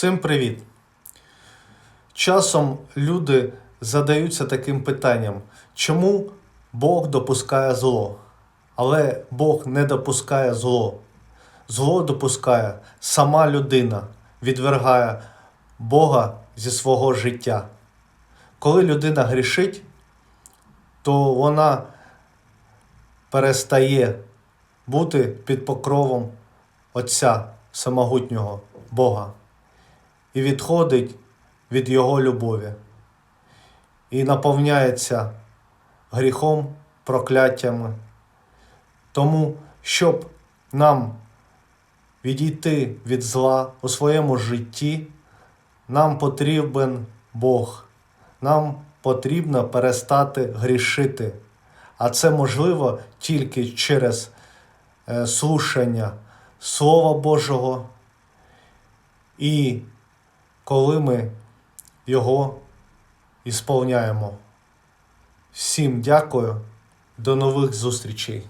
Всім привіт! Часом люди задаються таким питанням, чому Бог допускає зло? Але Бог не допускає зло. Зло допускає сама людина, відвергає Бога зі свого життя. Коли людина грішить, то вона перестає бути під покровом Отця Самогутнього Бога і відходить від Його любові і наповняється гріхом, прокляттями. Тому, щоб нам відійти від зла у своєму житті, нам потрібен Бог. Нам потрібно перестати грішити. А це можливо тільки через е, слушання Слова Божого і коли ми його ісполняємо. Всім дякую, до нових зустрічей!